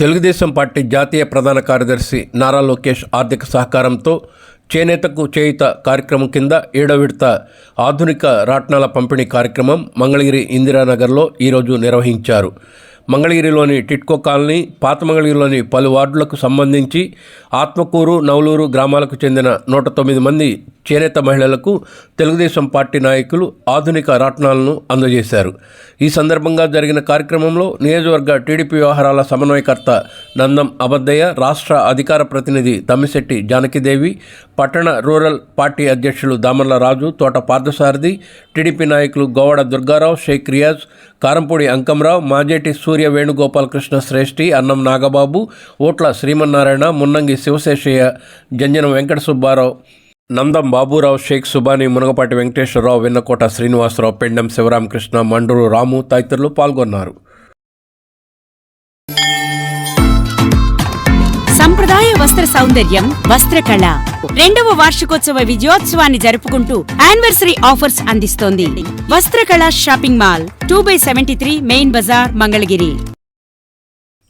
Telugu Desam party జాతీయ ప్రధాన కార్యదర్శి నారా లోకేష్ ఆర్థిక సహకారంతో చేనేతకు చేయుత కార్యక్రమం కింద ఏడో విడత ఆధునిక రాట్నాల పంపిణీ కార్యక్రమం మంగళగిరి ఇందిరానగర్లో ఈరోజు నిర్వహించారు. మంగళగిరిలోని టిట్కో కాలనీ పాత మంగళగిరిలోని పలు వార్డులకు సంబంధించి ఆత్మకూరు నవలూరు గ్రామాలకు చెందిన నూట తొమ్మిది మంది చేనేత మహిళలకు తెలుగుదేశం పార్టీ నాయకులు ఆధునిక రాట్నాలను అందజేశారు. ఈ సందర్భంగా జరిగిన కార్యక్రమంలో నియోజకవర్గ టీడీపీ వ్యవహారాల సమన్వయకర్త నందం అబద్దయ్య రాష్ట్ర అధికార ప్రతినిధి తమ్మిశెట్టి జానకిదేవి పట్టణ రూరల్ పార్టీ అధ్యక్షులు దామర్ల రాజు తోట పార్థసారథి టీడీపీ నాయకులు గోవాడ దుర్గారావు షేక్ రియాజ్ కారంపూడి అంకంరావు మాజేటి సూర్య వేణుగోపాలకృష్ణ శ్రేష్ఠి అన్నం నాగబాబు ఓట్ల శ్రీమన్నారాయణ మున్నంగి శివశేషయ్య జంజనం వెంకట సుబ్బారావు నందం బాబురావు షేక్ సుబాని మునగపాటి వెంకటేశ్వరరావు వెన్నకోట శ్రీనివాసరావు పెండం శివరామకృష్ణ మండూరు రాము తదితరులు పాల్గొన్నారు. సంప్రదాయ వస్త్ర సౌందర్యం వస్త్రకళ రెండవ వార్షికోత్సవ విజయోత్సవాన్ని జరుపుకుంటూ యానివర్సరీ ఆఫర్స్ అందిస్తోంది. Vastrakala shopping mall two by seventy three main bazaar Mangalagiri.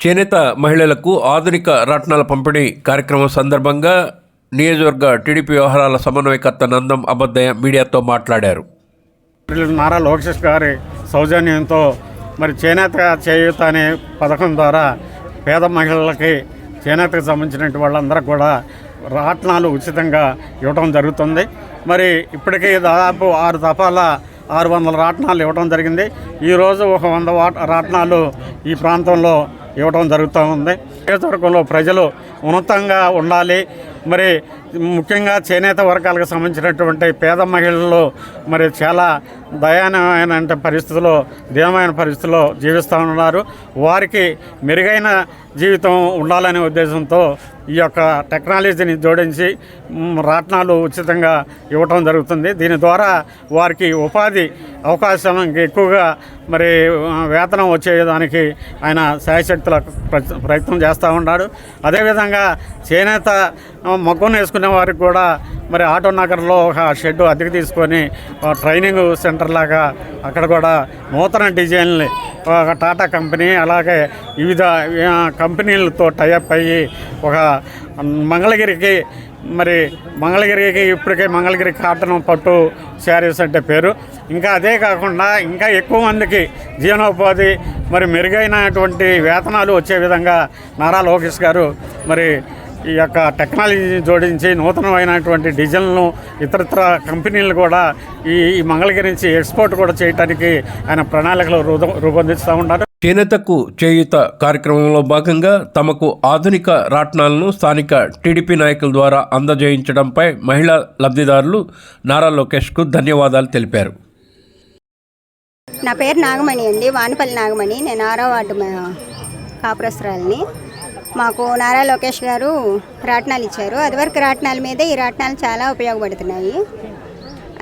చేనేత మహిళలకు ఆధునిక రత్నాల పంపిణీ కార్యక్రమం సందర్భంగా నియోజకవర్గ టీడీపీ వ్యవహారాల సమన్వయకర్త నందం అబద్దయ్య మీడియాతో మాట్లాడారు. నారా లోకేష్ గారి సౌజన్యంతో మరి చేనేత చేయూత అనే పథకం ద్వారా పేద మహిళలకి చేనేతకు సంబంధించిన వాళ్ళందరూ కూడా రాట్నాలు ఉచితంగా ఇవ్వడం జరుగుతుంది. మరి ఇప్పటికీ దాదాపు ఆరు తపాల ఆరు వందల రాట్నాలు ఇవ్వడం జరిగింది. ఈరోజు ఒక వంద రాట్నాలు ఈ ప్రాంతంలో ఇవ్వడం జరుగుతూ ఉంది. నియోజకవర్గంలో ప్రజలు ఉన్నతంగా ఉండాలి. మరి ముఖ్యంగా చేనేత వర్గాలకు సంబంధించినటువంటి పేద మహిళలు మరి చాలా దయానమైన పరిస్థితుల్లో దీనమైన పరిస్థితుల్లో జీవిస్తూ ఉన్నారు. వారికి మెరుగైన జీవితం ఉండాలనే ఉద్దేశంతో ఈ యొక్క టెక్నాలజీని జోడించి రాట్నాలు ఉచితంగా ఇవ్వటం జరుగుతుంది. దీని ద్వారా వారికి ఉపాధి అవకాశం ఎక్కువగా మరి వేతనం వచ్చేదానికి ఆయన శాయశక్తుల ప్ర- ప్రయత్నం చేస్తూ ఉన్నాడు. అదేవిధంగా చేనేత ఆ, మగ్గం వేసుకునే వారికి కూడా మరి ఆటో నగర్లో ఒక షెడ్ అద్దెకు తీసుకొని ట్రైనింగ్ సెంటర్ లాగా అక్కడ కూడా నూతన డిజైన్లు ఒక టాటా కంపెనీ అలాగే వివిధ కంపెనీలతో టైఅప్ అయ్యి ఒక మంగళగిరికి మరి మంగళగిరికి ఇప్పటికే మంగళగిరి కాటన్ పట్టు శారీస్ అంటే పేరు. ఇంకా అదే కాకుండా ఇంకా ఎక్కువ మందికి జీవనోపాధి మరి మెరుగైనటువంటి వేతనాలు వచ్చే విధంగా నారా లోకేష్ గారు మరి ఈ యొక్క టెక్నాలజీని జోడించి నూతనమైనటువంటి డిజైన్లను ఇతరత్ర కంపెనీలు కూడా ఈ ఈ మంగళగిరి నుంచి ఎక్స్పోర్ట్ కూడా చేయడానికి ఆయన ప్రణాళికలు రూప- రూపొందిస్తూ ఉన్నారు. చేనేతకు చేయుత కార్యక్రమంలో భాగంగా తమకు ఆధునిక రాట్నాలను స్థానిక టీడీపీ నాయకుల ద్వారా అందజేయించడంపై మహిళా లబ్ధిదారులు నారా లోకేష్కు ధన్యవాదాలు తెలిపారు. నా పేరు నాగమణి అండి వానపల్లి నాగమణి. నేను ఆరో వార్డు కాపురస్తురాలిని. మాకు నారా లోకేష్ గారు రాట్నాలు ఇచ్చారు. అదివరకు రాట్నాల మీద ఈ రాట్నాలు చాలా ఉపయోగపడుతున్నాయి.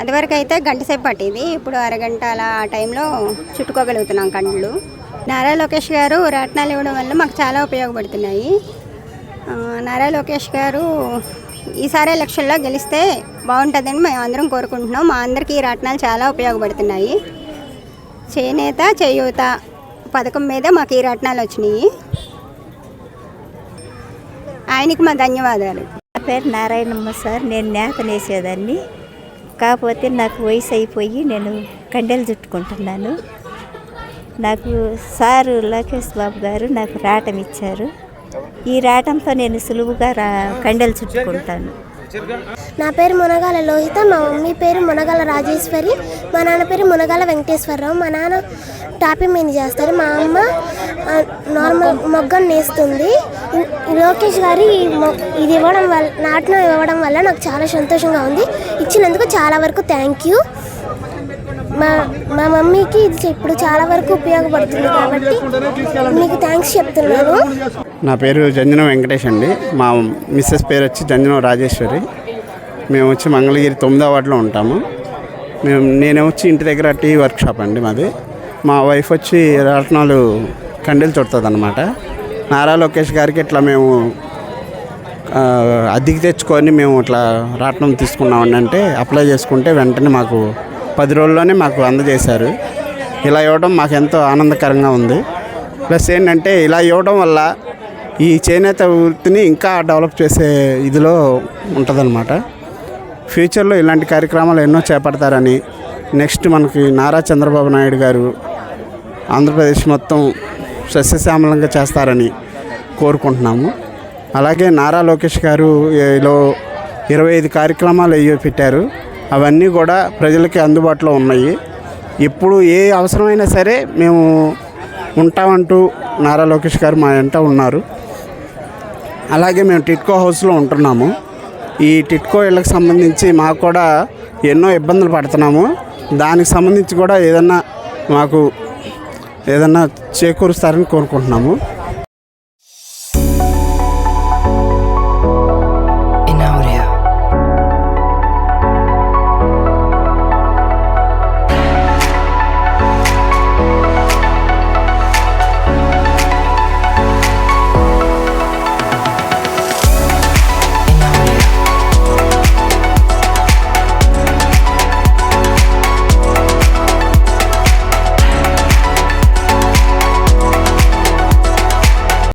అదివరకు అయితే గంట సేపు పట్టేది. ఇప్పుడు అరగంట అలా ఆ టైంలో చుట్టుకోగలుగుతున్నాం కండ్లు. నారా లోకేష్ గారు రాట్నాలు ఇవ్వడం వల్ల మాకు చాలా ఉపయోగపడుతున్నాయి. నారా లోకేష్ గారు ఈసారి ఎలక్షన్లో గెలిస్తే బాగుంటుందని మేము అందరం కోరుకుంటున్నాం. మా అందరికీ ఈ రాట్నాలు చాలా ఉపయోగపడుతున్నాయి. చేనేత చేయూత పథకం మీద మాకు ఈ రాట్నాలు వచ్చినాయి. ఆయనకి మా ధన్యవాదాలు. నా పేరు నారాయణమ్మ సార్. నేను నేత నేసేదాన్ని. కాకపోతే నాకు వయసు అయిపోయి నేను కండెలు చుట్టుకుంటున్నాను. నాకు సారు లోకేష్ బాబు గారు నాకు రాటం ఇచ్చారు. ఈ రాటంతో నేను సులువుగా రా కండెలు చుట్టుకుంటాను. నా పేరు మునగాల లోహిత. మా మమ్మీ పేరు మునగాల రాజేశ్వరి. మా నాన్న పేరు మునగాల వెంకటేశ్వరరావు. మా నాన్న టాపీ మీద చేస్తారు. మా అమ్మ నార్మల్ మొగ్గం నేస్తుంది. లోకేష్ గారి ఇది ఇవ్వడం వల్ల నాటనం ఇవ్వడం వల్ల నాకు చాలా సంతోషంగా ఉంది. ఇచ్చినందుకు చాలా వరకు థ్యాంక్ యూ మా మా మమ్మీకి ఇది ఇప్పుడు చాలా వరకు ఉపయోగపడుతుంది కాబట్టి మీకు థ్యాంక్స్ చెప్తున్నాను. నా పేరు జంజనం వెంకటేష్ అండి. మా మిస్సెస్ పేరు వచ్చి జంజనం రాజేశ్వరి. మేము వచ్చి మంగళగిరి తొమ్మిదో వాటిలో ఉంటాము. మేము నేను వచ్చి ఇంటి దగ్గర టీ వర్క్ షాప్ అండి మాది. మా వైఫ్ వచ్చి రాట్నాలు కండెలు చుడుతుంది అనమాట నారా లోకేష్ గారికి ఇట్లా మేము అద్దెకి తెచ్చుకొని మేము ఇట్లా రాట్నం తీసుకున్నామండి అంటే అప్లై చేసుకుంటే వెంటనే మాకు పది రోజుల్లోనే మాకు అందజేశారు. ఇలా ఇవ్వడం మాకు ఎంతో ఆనందకరంగా ఉంది. ప్లస్ ఏంటంటే ఇలా ఇవ్వడం వల్ల ఈ చేనేత వృత్తిని ఇంకా డెవలప్ చేసే ఇదిలో ఉంటుందన్నమాట. ఫ్యూచర్లో ఇలాంటి కార్యక్రమాలు ఎన్నో చేపడతారని నెక్స్ట్ మనకి నారా చంద్రబాబు నాయుడు గారు ఆంధ్రప్రదేశ్ మొత్తం సస్యశ్యామలంగా చేస్తారని కోరుకుంటున్నాము. అలాగే నారా లోకేష్ గారు ఇలా ఇరవై ఐదు కార్యక్రమాలు అయ్యో పెట్టారు. అవన్నీ కూడా ప్రజలకి అందుబాటులో ఉన్నాయి. ఇప్పుడు ఏ అవసరమైనా సరే మేము ఉంటామంటూ నారా లోకేష్ గారు మా వెంట ఉన్నారు. అలాగే మేము టిట్కో హౌస్లో ఉంటున్నాము. ఈ టిట్కో ఇళ్ళకి సంబంధించి మాకు కూడా ఎన్నో ఇబ్బందులు పడుతున్నాము. దానికి సంబంధించి కూడా ఏదన్నా మాకు ఏదన్నా చేకూరుస్తారని కోరుకుంటున్నాము.